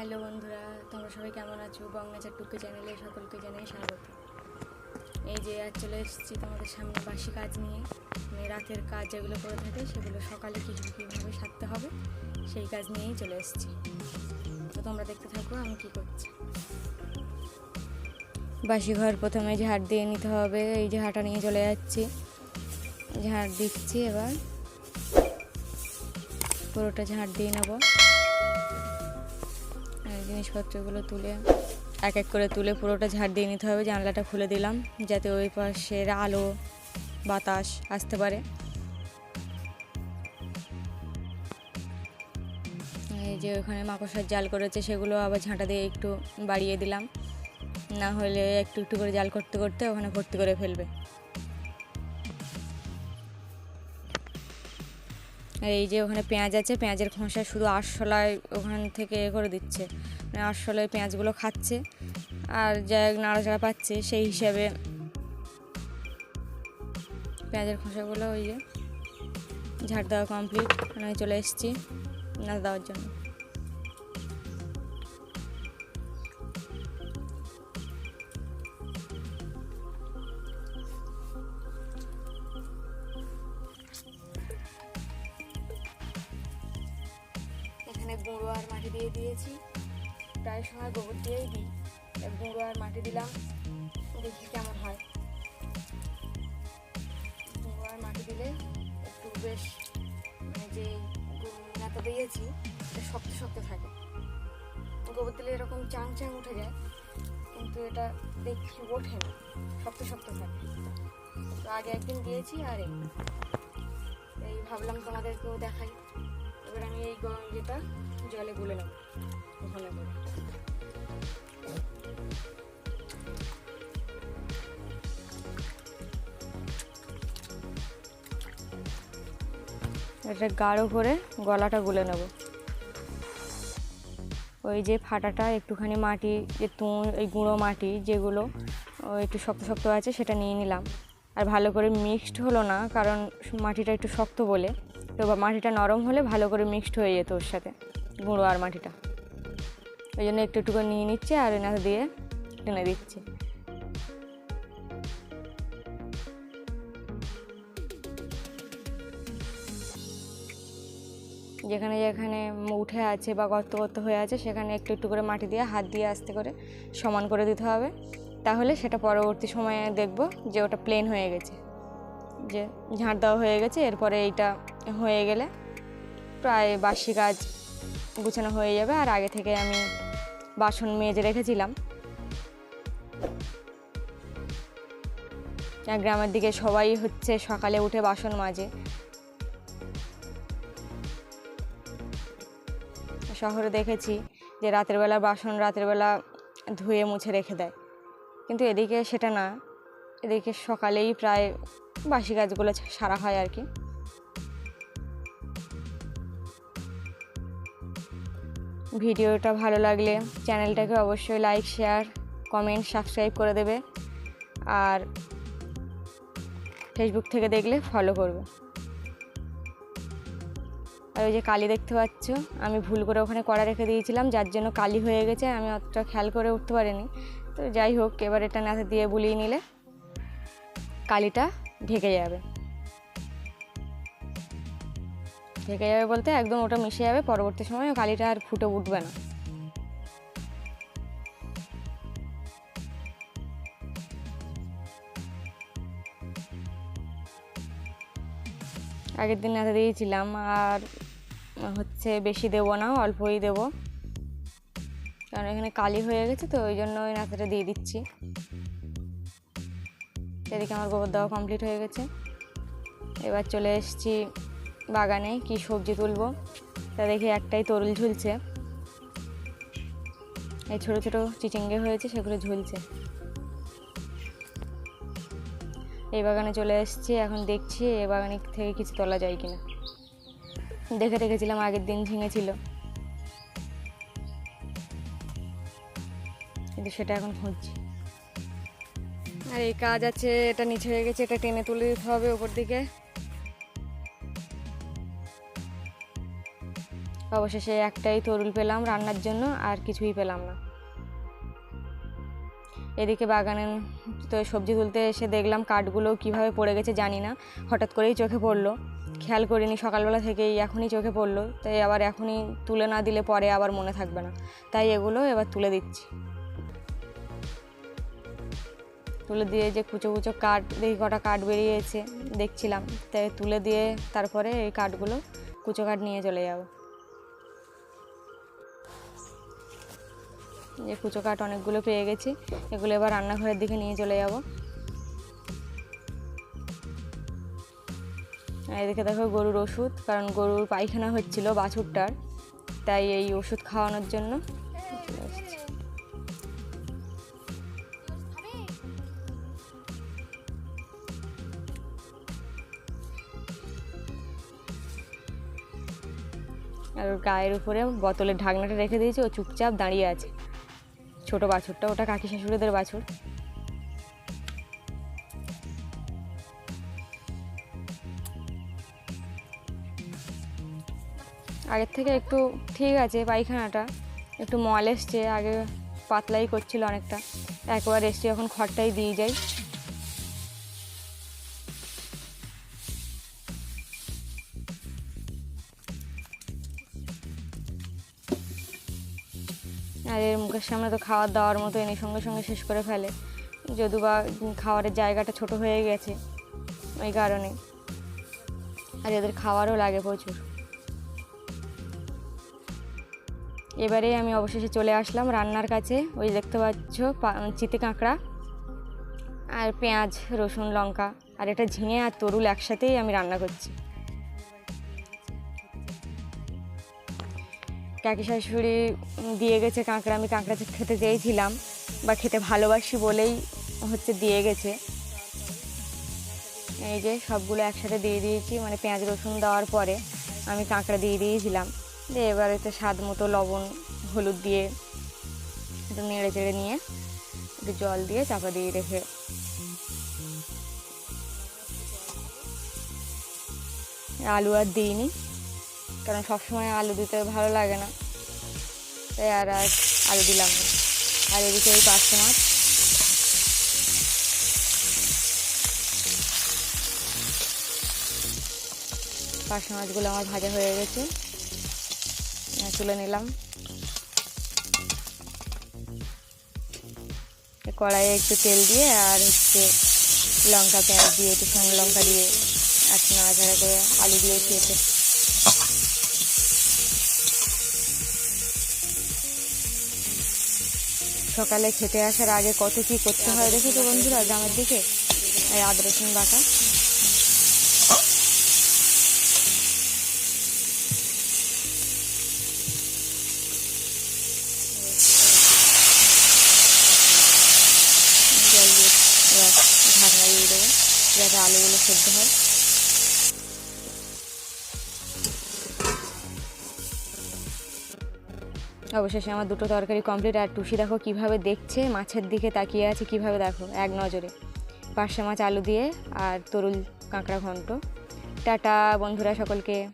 Hello বন্ধুরা, তোমরা সবাই কেমন আছো? বংনাচার টুকে চ্যানেলে সকলকে জানাই স্বাগত। এই যে আজ চলে এসেছি তোমাদের সামনে বাসি কাজ নিয়ে। মানে রাতের কাজ যেগুলো করে থাকে, সেগুলো সকালে কিছু কীভাবে সারতে হবে, সেই কাজ নিয়েই চলে এসেছি। তো তোমরা দেখতে থাকো, আমি কী করছি। বাসি ঘর প্রথমে ঝাড় দিয়ে নিতে হবে। এই ঝাড়টা নিয়ে চলে যাচ্ছি। ঝাড় দিচ্ছি এবার। পুরোটা ঝাড় দিয়ে নেব। আর জিনিসপত্রগুলো তুলে এক এক করে তুলে পুরোটা ঝাড় দিয়ে নিতে হবে, জানলাটা খুলে দিলাম, যাতে ওই পাশের আলো, বাতাস আসতে পারে। এই যে ওখানে মাকড়সার জাল করেছে, সেগুলো আবার ঝাঁটা দিয়ে একটু বাড়িয়ে দিলাম। না হলে একটু একটু করে জাল করতে করতে ওখানে ভর্তি করে ফেলবে। এই যে ওখানে পেঁয়াজ আছে, পেঁয়াজের খোসা শুধু আরশোলায় ওখান থেকে করে দিচ্ছে। আরশোলায় পেঁয়াজগুলো খাচ্ছে। আর যা নাড়াচাড়া পাচ্ছে, সেই হিসাবে পেঁয়াজের খোসাগুলো ওই যে ঝাড় দেওয়া কমপ্লিট আমি চলে এসেছি নাচ দেওয়ার জন্য। এখানে গুঁড়ো আর মাটি দিয়ে দিয়েছি। প্রায় সময় গোবর দিয়েই দিই। গুঁড়ো আর মাটি দিলাম, দেখি কেমন হয়। গুঁড়ো আর মাটি দিলে একটু বেশ মানে যে নেতা দিয়েছি, এটা শক্ত শক্ত থাকে। গোবর দিলে এরকম চাং চাং উঠে যায়, কিন্তু এটা দেখি ওঠে না, শক্ত শক্ত থাকে। তো আগে একদিন দিয়েছি আর এই। ভাবলাম তোমাদেরকেও দেখাই। এবার আমি এই গরম জলে গুলে নেব ভালো করে। এটা গাঢ় করে গলাটা গুলে নেব। ওই যে ফাটাটা, একটুখানি মাটি, যে তুন, এই গুঁড়ো মাটি যেগুলো একটু শক্ত শক্ত আছে, সেটা নিয়ে নিলাম। আর ভালো করে মিক্সড হলো না, কারণ মাটিটা একটু শক্ত বলে। তো মাটিটা নরম হলে ভালো করে মিক্সড হয়ে যেত ওর সাথে, গুঁড়ো আর মাটিটা। ওই জন্য একটু একটু করে নিয়ে নিচ্ছে আর এনাকে দিয়ে টেনে দিচ্ছে। যেখানে যেখানে উঠে আছে বা গর্ত গর্ত হয়ে আছে, সেখানে একটু একটু করে মাটি দিয়ে হাত দিয়ে আস্তে করে সমান করে দিতে হবে। তাহলে সেটা পরবর্তী সময়ে দেখব যে ওটা প্লেন হয়ে গেছে। যে ঝাঁট দেওয়া হয়ে গেছে, এরপরে এইটা হয়ে গেলে প্রায় বাসি কাজ গুছানো হয়ে যাবে আর আগে থেকে আমি বাসন মেজে রেখেছিলাম। গ্রামের দিকে সবাই হচ্ছে সকালে উঠে বাসন মাজে। শহরে দেখেছি যে রাতের বেলা বাসন রাতের বেলা ধুয়ে মুছে রেখে দেয়। কিন্তু এদিকে সেটা না, এদিকে সকালেই প্রায় বাসি গাছগুলো সারা হয় আর কি। ভিডিওটা ভালো লাগলে চ্যানেলটাকে অবশ্যই লাইক, শেয়ার, কমেন্ট, সাবস্ক্রাইব করে দেবে। আর ফেসবুক থেকে দেখলে ফলো করবে। আর ওই যে কালি দেখতে পাচ্ছ, আমি ভুল করে ওখানে কড়া রেখে দিয়েছিলাম, যার জন্য কালি হয়ে গেছে, আমি অতটা খেয়াল করে উঠতে পারিনি। তো যাই হোক, এবার এটা নাতে দিয়ে বুলিয়ে নিলে কালিটা ঢেকে যাবে। ঢেকে যাবে বলতে একদম ওটা মিশে যাবে, পরবর্তী সময় কালিটা আর ফুটে উঠবে না। আগের দিন নাতে দিয়েছিলাম আর হচ্ছে বেশি দেবো না, অল্পই দেবো। কারণ এখানে কালি হয়ে গেছে, তো ওই জন্য ওই নাতাটা দিয়ে দিচ্ছি। এদিকে আমার গোবর দেওয়া কমপ্লিট হয়ে গেছে। এবার চলে এসেছি বাগানে কি সবজি তুলবো, তা দেখি একটাই তরুল ঝুলছে। এই ছোটো ছোটো চিচিঙ্গে হয়েছে, সেগুলো ঝুলছে। এই বাগানে চলে এসেছি, এখন দেখছি এই বাগানে থেকে কিছু তোলা যায় কিনা। দেখে রেখেছিলাম আগের দিন ঝিঙে ছিল কিন্তু সেটা এখন খুঁজছি আর এই কাজ আছে, এটা নিচে হয়ে গেছে, এটা টেনে তুলে দিতে হবে ওপর দিকে। অবশেষে একটাই তরুল পেলাম রান্নার জন্য, আর কিছুই পেলাম না। এদিকে বাগানে তো সবজি তুলতে এসে দেখলাম কাঠগুলো কীভাবে পড়ে গেছে জানি না, হঠাৎ করেই চোখে পড়ল। খেয়াল করিনি, সকালবেলা থেকেই এখনই চোখে পড়ল, তাই আবার এখনই তুলে না দিলে পরে আবার মনে থাকবে না। তাই এগুলো এবার তুলে দিচ্ছি। তুলে দিয়ে যে কুচো কুচো কাঠ, দেখি কটা কাঠ বেরিয়েছে, দেখছিলাম। তাই তুলে দিয়ে তারপরে এই কাঠগুলো কুচো কাঠ নিয়ে চলে যাব। যে কুচো কাঠ অনেকগুলো পেয়ে গেছি, এগুলো এবার রান্নাঘরের দিকে নিয়ে চলে যাব। এদিকে দেখো গরুর ওষুধ, কারণ গরুর পায়খানা হচ্ছিল বাছুরটার, তাই এই ওষুধ খাওয়ানোর জন্য আর ওর গায়ের উপরে বোতলের ঢাকনাটা রেখে দিয়েছি, ও চুপচাপ দাঁড়িয়ে আছে। ছোট বাছুরটা, ওটা কাকি শাশুড়িদের বাছুর। আগের থেকে একটু ঠিক আছে পায়খানাটা, একটু মল এসছে, আগে পাতলাই করছিল অনেকটা, একবার এসছে, এখন খড়টাই দিয়ে যাই। আর এর মুখের সামনে তো খাবার দাওয়ার মতো এনে সঙ্গে সঙ্গে শেষ করে ফেলে। যদিও বা খাবারের জায়গাটা ছোট হয়ে গেছে ওই কারণে। আর এদের খাওয়ারও লাগে প্রচুর। এবারে আমি অবশেষে চলে আসলাম রান্নার কাছে। ওই দেখতে পাচ্ছ চিতে কাঁকড়া আর পেঁয়াজ, রসুন, লঙ্কা আর এটা ঝিঙে আর তরুল একসাথেই আমি রান্না করছি। কাকি শাশুড়ি দিয়ে গেছে কাঁকড়া, আমি কাঁকড়া খেতে চেয়েছিলাম, বা খেতে ভালোবাসি বলেই হচ্ছে দিয়ে গেছে। এই যে সবগুলো একসাথে দিয়ে দিয়েছি মানে পেঁয়াজ, রসুন দেওয়ার পরে আমি কাঁকড়া দিয়ে দিয়েছিলাম। দিয়ে এবার এতে স্বাদ মতো লবণ, হলুদ দিয়ে একটু নেড়ে চেড়ে নিয়ে একটু জল দিয়ে চাপা দিয়ে রেখে আলু আর দিইনি। কারণ সবসময় আলু দিতে ভালো লাগে না। তাই আর আর আলু দিলাম না। আর এদিকে এই পাঁচশো মাছ। পাঁচশো মাছগুলো আমার ভাজা হয়ে গেছে। তুলে নিলাম। কড়াইয়ে একটু তেল দিয়ে আর হচ্ছে লঙ্কা পেঁয়াজ দিয়ে, একটু শুকনো লঙ্কা দিয়ে আর নাড়াচাড়া করে আলু দিয়ে খেয়েছে সকালে খেতে আসার আগে কত কি করতে হয় দেখেছ বন্ধুরা গ্রামের দিকে এই আদা রসুন বাটা। জল দিয়ে এবার দিয়ে দেবো, যাতে আলুগুলো সেদ্ধ হয়। অবশেষে আমার দুটো তরকারি কমপ্লিট আর টুসি দেখো কীভাবে দেখছে, মাছের দিকে তাকিয়ে আছে কীভাবে দেখো, এক নজরে। পার্শে মাছ আলু দিয়ে আর তরুল কাঁকড়া ঘন্ট। টাটা বন্ধুরা সকলকে।